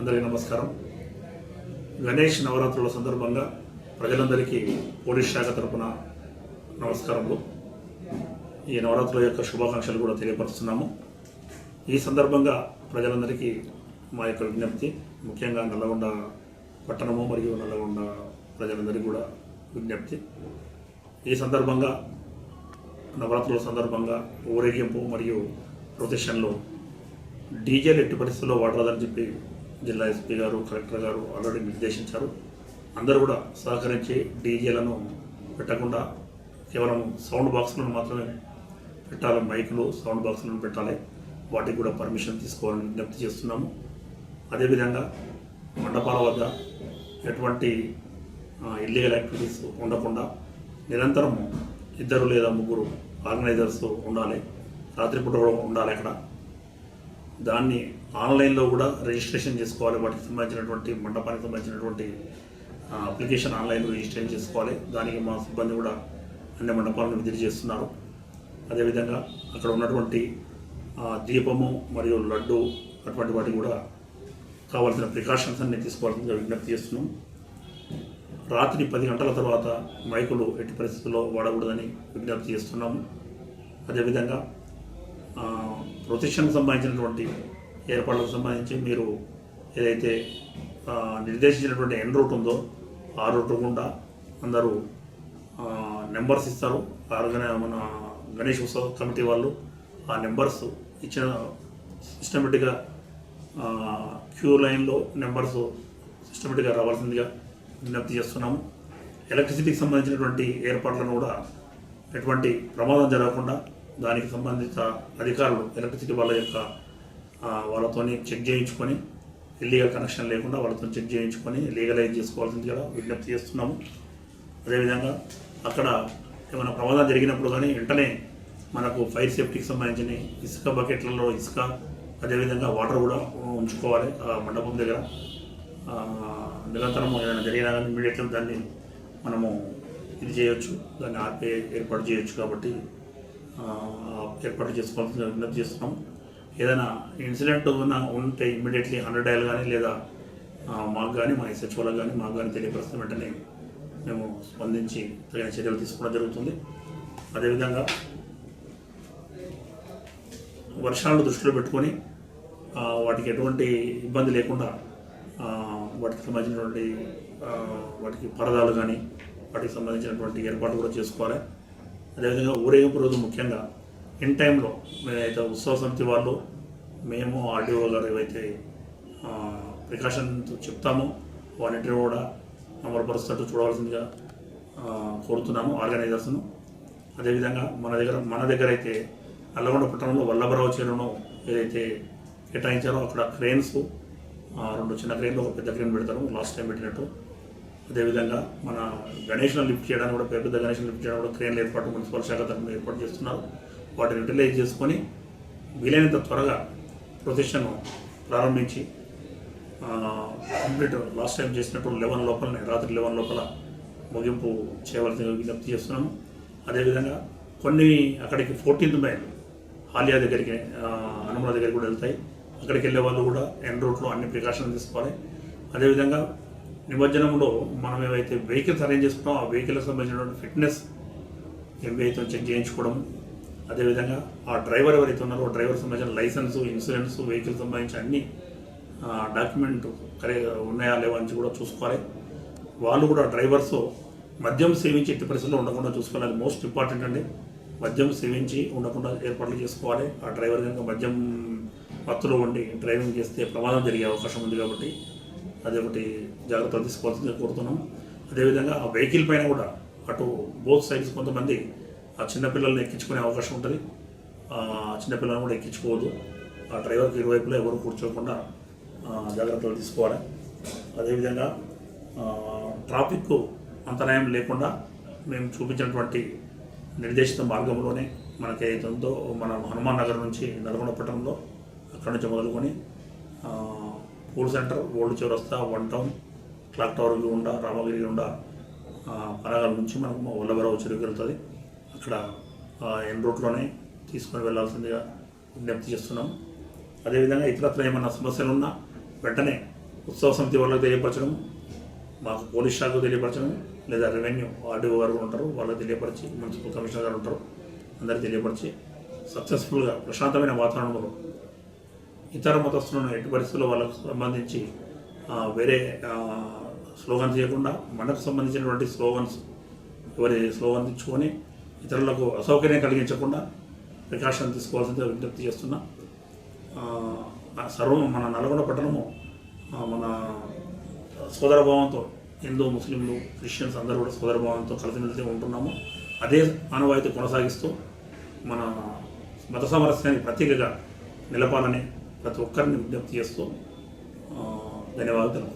అందరికీ నమస్కారం. గణేష్ నవరాత్రుల సందర్భంగా ప్రజలందరికీ పోలీస్ శాఖ తరపున నమస్కారములు. ఈ నవరాత్రుల యొక్క శుభాకాంక్షలు కూడా తెలియపరుస్తున్నాము. ఈ సందర్భంగా ప్రజలందరికీ మా యొక్క విజ్ఞప్తి ముఖ్యంగా నల్లగొండ పట్టణము మరియు నల్లగొండ ప్రజలందరికీ కూడా విజ్ఞప్తి. ఈ సందర్భంగా నవరాత్రుల సందర్భంగా ఊరేగింపు మరియు ప్రొసెషన్లో డీజేలు ఎట్టి పరిస్థితుల్లో వాడరాదని చెప్పి జిల్లా ఎస్పీ గారు కలెక్టర్ గారు ఆల్రెడీ నిర్దేశించారు. అందరూ కూడా సహకరించి డీజేలను పెట్టకుండా కేవలం సౌండ్ బాక్స్లను మాత్రమే పెట్టాలి మైకులు సౌండ్ బాక్స్లను పెట్టాలి. వాటికి కూడా పర్మిషన్ తీసుకోవాలని విజ్ఞప్తి చేస్తున్నాము. అదేవిధంగా మండపాల వద్ద ఎటువంటి ఇల్లీగల్ యాక్టివిటీస్ ఉండకుండా నిరంతరం ఇద్దరు లేదా ముగ్గురు ఆర్గనైజర్స్ ఉండాలి. రాత్రిపూట కూడా ఉండాలి అక్కడ. దాన్ని ఆన్లైన్లో కూడా రిజిస్ట్రేషన్ చేసుకోవాలి వాటికి సంబంధించినటువంటి మండపానికి సంబంధించినటువంటి అప్లికేషన్ ఆన్లైన్లో రిజిస్ట్రేషన్ చేసుకోవాలి. దానికి మా సిబ్బంది కూడా అన్ని మండపాలను విజిట్ చేస్తున్నారు. అదేవిధంగా అక్కడ ఉన్నటువంటి దీపము మరియు లడ్డు అటువంటి వాటికి కూడా కావాల్సిన ప్రికాషన్స్ అన్ని తీసుకోవాల్సిందిగా విజ్ఞప్తి చేస్తున్నాం. రాత్రి పది గంటల తర్వాత మైకులు ఎట్టి పరిస్థితుల్లో వాడకూడదని విజ్ఞప్తి చేస్తున్నాము. అదేవిధంగా ఆ, సంబంధించినటువంటి ఏర్పాట్లకు సంబంధించి మీరు ఏదైతే నిర్దేశించినటువంటి ఎన్ రూట్ ఉందో ఆ రూట్ గుండా అందరూ నెంబర్స్ ఇస్తారు. ఆర్గన మన గణేష్ ఉత్సవ కమిటీ వాళ్ళు ఆ నెంబర్స్ ఇచ్చిన సిస్టమేటిక్గా క్యూ లైన్లో నెంబర్స్ సిస్టమేటిక్గా రావాల్సిందిగా విజ్ఞప్తి చేస్తున్నాము. ఎలక్ట్రిసిటీకి సంబంధించినటువంటి ఏర్పాట్లను కూడా ఎటువంటి ప్రమాదం జరగకుండా దానికి సంబంధిత అధికారులు ఎలక్ట్రిసిటీ వాళ్ళ యొక్క వాళ్ళతోని చెక్ చేయించుకొని ఇల్లీగల్ కనెక్షన్ లేకుండా వాళ్ళతో చెక్ చేయించుకొని లీగలైజ్ చేసుకోవాల్సింది కూడా విజ్ఞప్తి చేస్తున్నాము. అదేవిధంగా అక్కడ ఏమైనా ప్రమాదం జరిగినప్పుడు కానీ వెంటనే మనకు ఫైర్ సేఫ్టీకి సంబంధించిన ఇసుక బకెట్లలో ఇసుక అదేవిధంగా వాటర్ కూడా ఉంచుకోవాలి ఆ మండపం దగ్గర. నిరంతరం ఏదైనా జరిగినా కానీ ఇమీడియట్గా దాన్ని మనము ఇది చేయొచ్చు దాన్ని ఆర్పే ఏర్పాటు చేయొచ్చు కాబట్టి ఏర్పాటు చేసుకోవాల్సిన విజ్ఞప్తి చేస్తున్నాం ఏదైనా ఇన్సిడెంట్ ఉన్న ఉంటే ఇమ్మీడియట్లీ హండ్రెడ్ డైల్ కానీ లేదా మాకు కానీ మా ఎస్హెచ్ఓలకు కానీ మాకు కానీ తెలియపరిస్తే వెంటనే మేము స్పందించి తగిన చర్యలు తీసుకోవడం జరుగుతుంది. అదేవిధంగా వర్షాలను దృష్టిలో పెట్టుకొని వాటికి ఎటువంటి ఇబ్బంది లేకుండా వాటికి సంబంధించినటువంటి వాటికి పరదాలు కానీ వాటికి సంబంధించినటువంటి ఏర్పాటు కూడా చేసుకోవాలి. అదేవిధంగా ఊరేగింపు రోజు ముఖ్యంగా ఇన్ టైంలో మేమైతే ఉత్సవ సమితి వాళ్ళు మేము ఆర్డీఓ గారు ఏవైతే ప్రికాషన్ చెప్తామో వాటిని కూడా అమలుపరుస్తూ చూడవలసిందిగా కోరుతున్నాము ఆర్గనైజర్స్ను. అదేవిధంగా మన దగ్గర మన దగ్గర అయితే అల్లగొండ పట్టణంలో వల్లభరావు చేరును ఏదైతే కేటాయించారో అక్కడ క్రెయిన్స్ ఆ, రెండు చిన్న క్రెయిన్లు ఒక పెద్ద క్రెయిన్ పెడతారు లాస్ట్ టైం పెట్టినట్టు. అదేవిధంగా మన గణేష్ను లిఫ్ట్ చేయడానికి కూడా పెద్ద పెద్ద గణేష్ను లిఫ్ట్ చేయడానికి కూడా క్రెయిన్లు ఏర్పాటు మున్సిపల్ శాఖ తరఫున ఏర్పాటు చేస్తున్నారు. వాటిని యూటిలైజ్ చేసుకొని వీలైనంత త్వరగా ప్రొసెషన్ను ప్రారంభించి కంప్లీట్ లాస్ట్ టైం చేసినట్టు లెవెన్ లోపలనే రాత్రి లెవెన్ లోపల ముగింపు చేయవలసిన విజ్ఞప్తి చేస్తున్నాము. అదేవిధంగా కొన్ని అక్కడికి ఫోర్టీన్త్ మైల్ హాలియా దగ్గరికి హనుమల దగ్గరికి కూడా వెళ్తాయి. అక్కడికి వెళ్ళే వాళ్ళు కూడా ఎన్ రూట్లో అన్ని ప్రికాషన్స్ తీసుకోవాలి. అదేవిధంగా నిమజ్జనంలో మనం ఏవైతే వెహికల్స్ అరేంజ్ చేసుకున్నామో ఆ వెహికల్కి సంబంధించినటువంటి ఫిట్నెస్ ఎంబీఐతో చెక్ చేయించుకోవడం అదేవిధంగా ఆ డ్రైవర్ ఎవరైతే ఉన్నారో డ్రైవర్ సంబంధించిన లైసెన్స్ ఇన్సూరెన్స్ వెహికల్ సంబంధించి అన్ని డాక్యుమెంట్ కరే ఉన్నాయా లేవా అని కూడా చూసుకోవాలి. వాళ్ళు కూడా డ్రైవర్స్ మద్యం సేవించి ఎట్టి పరిస్థితుల్లో ఉండకుండా చూసుకోవాలి. అది మోస్ట్ ఇంపార్టెంట్ అండి. మద్యం సేవించి ఉండకుండా ఏర్పాట్లు చేసుకోవాలి. ఆ డ్రైవర్ కనుక మద్యం మత్తులో ఉండి డ్రైవింగ్ చేస్తే ప్రమాదం జరిగే అవకాశం ఉంది కాబట్టి అది ఒకటి జాగ్రత్తలు తీసుకోవాల్సిందిగా కోరుతున్నాం. అదేవిధంగా ఆ వెహికల్ పైన కూడా అటు బోత్ సైడ్స్ కొంతమంది ఆ చిన్నపిల్లల్ని ఎక్కించుకునే అవకాశం ఉంటుంది. ఆ చిన్నపిల్లలను కూడా ఎక్కించుకోవద్దు. ఆ డ్రైవర్కి ఇరువైపులా ఎవరు కూర్చోకుండా జాగ్రత్తలు తీసుకోవాలి. అదేవిధంగా ట్రాఫిక్ అంతరాయం లేకుండా మేము చూపించినటువంటి నిర్దేశిత మార్గంలోనే మనకి ఏదైతే ఉందో మన హనుమాన్ నగర్ నుంచి నల్గొండ పట్టణంలో అక్కడి నుంచి మొదలుకొని పూల్ సెంటర్ ఓల్డ్ చౌరస్తా వన్ టౌన్ క్లాక్ టవర్ గుండా రామగిరి గుండా పరాగాల నుంచి మనకు మా వల్లభరావు చెరువుకి వెళ్తుంది. అక్కడ ఎన్ రూట్లోనే తీసుకొని వెళ్ళాల్సిందిగా విజ్ఞప్తి చేస్తున్నాం. అదేవిధంగా ఇతరత్ర ఏమైనా సమస్యలు ఉన్నా వెంటనే ఉత్సవ సమితి వాళ్ళకి తెలియపరచడం మాకు పోలీస్ శాఖకు తెలియపరచడం లేదా రెవెన్యూ ఆర్డీఓ గారు ఉంటారు వాళ్ళకి తెలియపరిచి మున్సిపల్ కమిషనర్ గారు ఉంటారు అందరికీ తెలియపరిచి సక్సెస్ఫుల్గా ప్రశాంతమైన వాతావరణంలో ఇతర మతస్థులను ఎట్టి పరిస్థితుల్లో వాళ్ళకు సంబంధించి వేరే స్లోగన్స్ చేయకుండా మనకు సంబంధించినటువంటి స్లోగన్స్ ఎవరి స్లోగన్స్ ఇచ్చుకొని ఇతరులకు అసౌకర్యం కలిగించకుండా ప్రికాషన్ తీసుకోవాల్సిందిగా విజ్ఞప్తి చేస్తున్నా. సర్వం మన నల్గొండ పట్టణము మన సోదరభావంతో హిందూ ముస్లింలు క్రిస్టియన్స్ అందరూ కూడా సోదరభావంతో కలిసిమెలిసి ఉంటున్నాము. అదే ఆనవాయితీ కొనసాగిస్తూ మన మత సామరస్యానికి ప్రతీకగా నిలపాలని ప్రతి ఒక్కరిని విజ్ఞప్తి చేస్తూ ధన్యవాదాలు